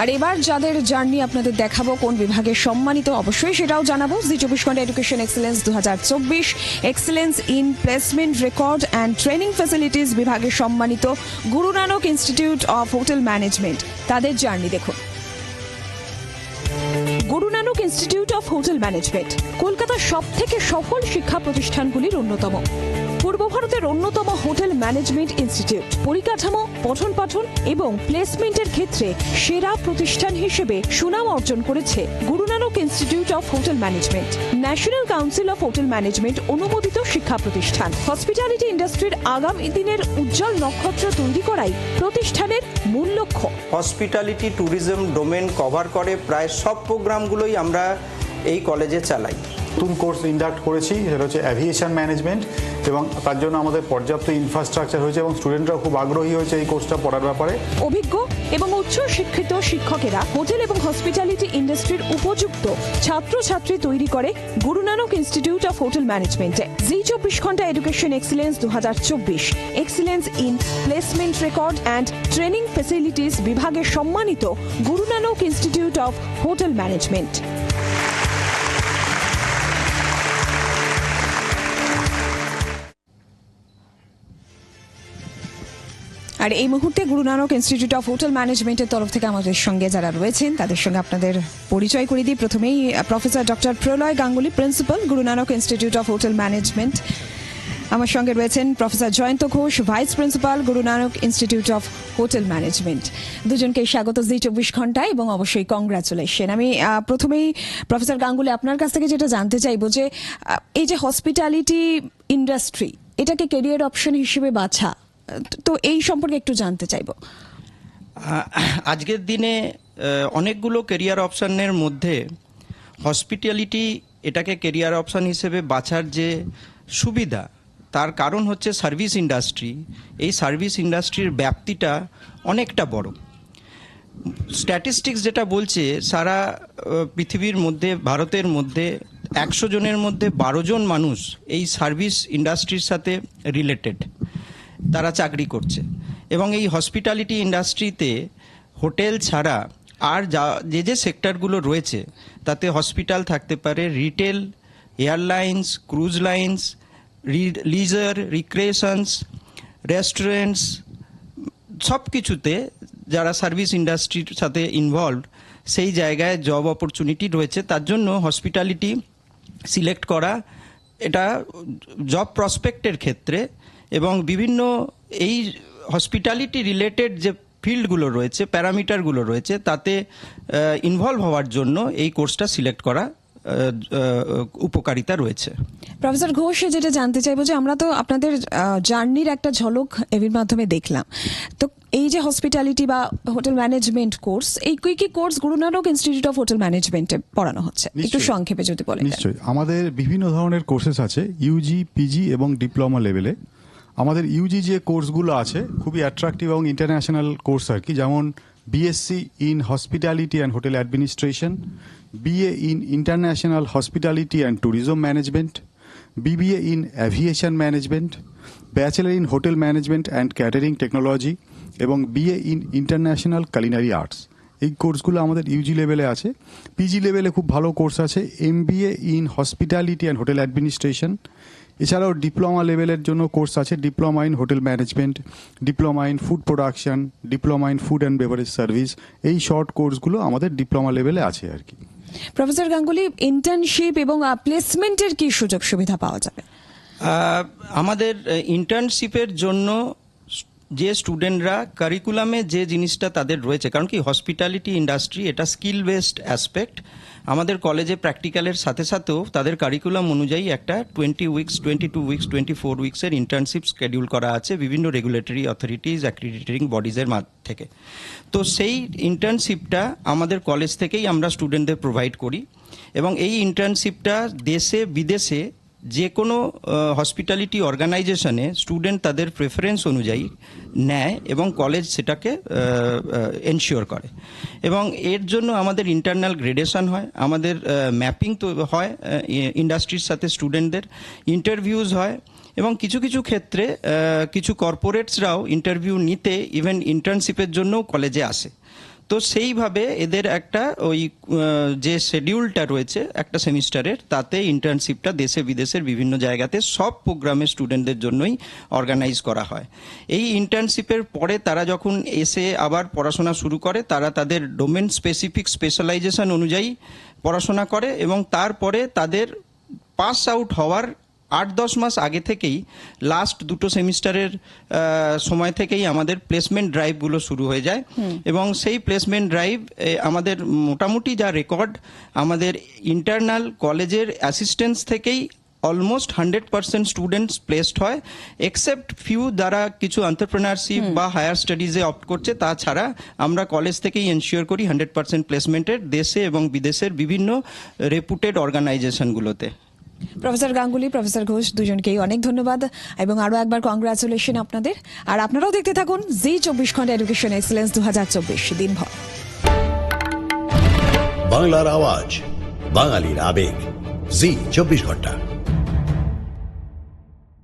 আর এবার যাদের জার্নি আপনাদের দেখাবো, কোন বিভাগে সম্মানিত, অবশ্যই সেটাও জানাব। জি চব্বিশ ঘণ্টা এডুকেশন এক্সেলেন্স দু হাজার চব্বিশ excellence in placement record and training facilities বিভাগে সম্মানিত Guru Nanak institute of hotel management তাদের জার্নি দেখুন। Guru Nanak institute of hotel management কলকাতার সব থেকে সফল শিক্ষা প্রতিষ্ঠানগুলির অন্যতম। পূর্ব ভারতের অন্যতম হোটেল ম্যানেজমেন্ট ইনস্টিটিউট। পরিকাঠামো পঠন পাঠন এবং প্লেসমেন্টের ক্ষেত্রে সেরা প্রতিষ্ঠান হিসেবে সুনাম অর্জন করেছে Guru Nanak institute of hotel management. National council of hotel management অনুমোদিত শিক্ষা প্রতিষ্ঠান। হসপিটালিটি ইন্ডাস্ট্রির আগামী দিনের উজ্জ্বল নক্ষত্র তৈরি করাই প্রতিষ্ঠানের মূল লক্ষ্য। হসপিটালিটি ট্যুরিজম ডোমেন কভার করে প্রায় সব প্রোগ্রামগুলোই আমরা এই কলেজে চালাই। নতুন কোর্স ইন্ডাক্ট করেছি, সেটা হচ্ছে অ্যাভিয়েশন ম্যানেজমেন্ট এবং তার জন্য আমাদের পর্যাপ্ত ইনফ্রাস্ট্রাকচার হয়েছে এবং স্টুডেন্টরাও খুব আগ্রহী হয়েছে এই কোর্সটা পড়ার ব্যাপারে। অভিজ্ঞ এবং উচ্চ শিক্ষিত শিক্ষকেরা হোটেল এবং হসপিটালিটি ইন্ডাস্ট্রির উপযুক্ত ছাত্রছাত্রী তৈরি করে গুরু নানক ইনস্টিটিউট অফ হোটেল ম্যানেজমেন্টে জি চব্বিশ ঘণ্টা এডুকেশন এক্সিলেন্স দু হাজার চব্বিশ। Excellence in placement record and training facilities বিভাগে সম্মানিত Guru Nanak institute of hotel management আর এই মুহূর্তে গুরু নানক ইনস্টিটিউট অফ হোটেল ম্যানেজমেন্টের তরফ থেকে আমাদের সঙ্গে যারা রয়েছেন, তাদের সঙ্গে আপনাদের পরিচয় করে দিই। প্রথমেই professor doctor Pralay Ganguly principal Guru Nanak institute of hotel management আমার সঙ্গে রয়েছেন professor Joyanta Ghosh vice principal Guru Nanak institute of hotel management দুজনকে স্বাগত জি চব্বিশ ঘণ্টা এবং অবশ্যই কংগ্রাচুলেশন আমি প্রথমেই প্রফেসর গাঙ্গুলি আপনার কাছ থেকে যেটা জানতে চাইব যে এই যে হসপিটালিটি ইন্ডাস্ট্রি এটাকে কেরিয়ার অপশন হিসেবে বাছা তো এই সম্পর্কে একটু জানতে চাইব। আজকের দিনে অনেকগুলো কেরিয়ার অপশানের মধ্যে হসপিটালিটি এটাকে কেরিয়ার অপশান হিসেবে বাছার যে সুবিধা, তার কারণ হচ্ছে সার্ভিস ইন্ডাস্ট্রি এই সার্ভিস ইন্ডাস্ট্রির ব্যাপ্তিটা অনেকটা বড়। স্ট্যাটিস্টিক্স যেটা বলছে, সারা পৃথিবীর মধ্যে, ভারতের মধ্যে একশো জনের মধ্যে বারো জন মানুষ এই সার্ভিস ইন্ডাস্ট্রির সাথে রিলেটেড তারা চাকরি করছে। এবং এই হসপিটালিটি ইন্ডাস্ট্রিতে হোটেল ছাড়া আর যা, যে যে সেক্টরগুলো রয়েছে, তাতে হসপিটাল থাকতে পারে retail airlines cruise lines leisure recreations restaurants সব কিছুতে যারা সার্ভিস ইন্ডাস্ট্রির সাথে ইনভলভ সেই জায়গায় জব অপরচুনিটি রয়েছে। তার জন্য হসপিটালিটি সিলেক্ট করা, এটা জব প্রসপেক্টের ক্ষেত্রে এবং বিভিন্ন এই হসপিটালিটি রিলেটেড যে ফিল্ডগুলো রয়েছে প্যারামিটারগুলো রয়েছে তাতে ইনভলভ হওয়ার জন্য এই কোর্সটা সিলেক্ট করা উপকারিতা রয়েছে। প্রফেসর ঘোষ যেটা জানতে চাইব যে আমরা তো আপনাদের জার্নির একটা ঝলক এর মাধ্যমে দেখলাম। তো এই যে হসপিটালিটি বা হোটেল ম্যানেজমেন্ট কোর্স এই কি কি course Guru Nanak institute of hotel ম্যানেজমেন্টে পড়ানো হচ্ছে? একটু নিশ্চয়ই। সংক্ষেপে যদি বলেন নিশ্চয়ই। আমাদের বিভিন্ন ধরনের কোর্সেস আছে ইউজি পিজি এবং ডিপ্লোমা লেভেলে। আমাদের ইউজি যে কোর্সগুলো আছে, খুবই অ্যাট্রাকটিভ এবং ইন্টারন্যাশনাল কোর্স আর কি, যেমন BSc in hospitality and hotel administration BA in international hospitality and tourism management BBA in aviation management bachelor in hotel management and catering technology এবং BA in international culinary arts এই কোর্সগুলো আমাদের Yuji লেভেলে আছে। PG লেভেলে খুব ভালো course আছে। MBA in hospitality and hotel administration এছাড়াও ডিপ্লোমা লেভেলের জন্য কোর্স আছে diploma in hotel management diploma in food production diploma in food and beverage service এই শর্ট কোর্সগুলো আমাদের ডিপ্লোমা লেভেলে আছে আর কি। প্রফেসর গাঙ্গুলি ইন্টার্নশিপ এবং প্লেসমেন্টের কি সুযোগ সুবিধা পাওয়া যাবে? আমাদের ইন্টার্নশিপের জন্য যে স্টুডেন্টরা কারিকুলামে যে জিনিসটা তাদের রয়েছে, কারণ কি হসপিটালিটি ইন্ডাস্ট্রি এটা স্কিল বেসড অ্যাসপেক্ট আমাদের কলেজে প্র্যাকটিক্যালের সাথে সাথেও তাদের কারিকুলাম অনুযায়ী একটা twenty weeks twenty two weeks twenty four উইকসের internship schedule করা আছে বিভিন্ন রেগুলেটরি অথরিটিজ অ্যাক্রিডিটেটিং বডিজের থেকে। তো সেই ইন্টার্নশিপটা আমাদের কলেজ থেকেই আমরা স্টুডেন্টদের প্রোভাইড করি এবং এই ইন্টার্নশিপটা দেশে, বিদেশে যে কোনো হসপিটালিটি অর্গানাইজেশনে স্টুডেন্ট তাদের প্রেফারেন্স অনুযায়ী নেয় এবং কলেজ সেটাকে এনশিওর করে। এবং এর জন্য আমাদের ইন্টারনাল গ্রেডেশন হয়, আমাদের ম্যাপিং তো হয় ইন্ডাস্ট্রির সাথে স্টুডেন্টদের ইন্টারভিউজ হয় এবং কিছু কিছু ক্ষেত্রে কিছু কর্পোরেটসরাও ইন্টারভিউ নিতে ইভেন ইন্টার্নশিপের জন্যও কলেজে আসে। তো সেইভাবে এদের একটা ওই যে শেডিউলটা রয়েছে একটা সেমিস্টারের, তাতে ইন্টার্নশিপটা দেশে বিদেশের বিভিন্ন জায়গাতে সব প্রোগ্রামের স্টুডেন্টদের জন্যই অর্গানাইজ করা হয়। এই ইন্টার্নশিপের পরে তারা যখন এসে আবার পড়াশোনা শুরু করে, তারা তাদের ডোমেন স্পেসিফিক স্পেশালাইজেশন অনুযায়ী পড়াশোনা করে এবং তারপরে তাদের পাস আউট হওয়ার আট দশ মাস আগে থেকেই লাস্ট দুটো সেমিস্টারের সময় থেকেই আমাদের প্লেসমেন্ট ড্রাইভগুলো শুরু হয়ে যায়। এবং সেই প্লেসমেন্ট ড্রাইভ আমাদের মোটামুটি যা রেকর্ড আমাদের ইন্টারনাল কলেজের অ্যাসিস্ট্যান্স থেকেই almost hundred percent students placed হয় এক্সেপ্ট ফিউ দ্বারা কিছু এন্টারপ্রেনারশিপ বা হায়ার স্টাডিজে অপ্ট করছে। তাছাড়া আমরা কলেজ থেকেই এনশিওর করি হান্ড্রেড পার্সেন্ট প্লেসমেন্টের দেশে এবং বিদেশের বিভিন্ন রেপুটেড অর্গানাইজেশনগুলোতে প্রফেসর গাঙ্গুলি প্রফেসর ঘোষ দুজনকেই অনেক ধন্যবাদ এবং আরও একবার কংগ্রাচুলেশন আপনাদের। আর আপনারাও দেখতে থাকুন জি চব্বিশ ঘণ্টা এডুকেশন এক্সেলেন্স দু হাজার চব্বিশ দিনভর। বাংলার আওয়াজ, বাঙালির আবেগ। জি চব্বিশ ঘণ্টা।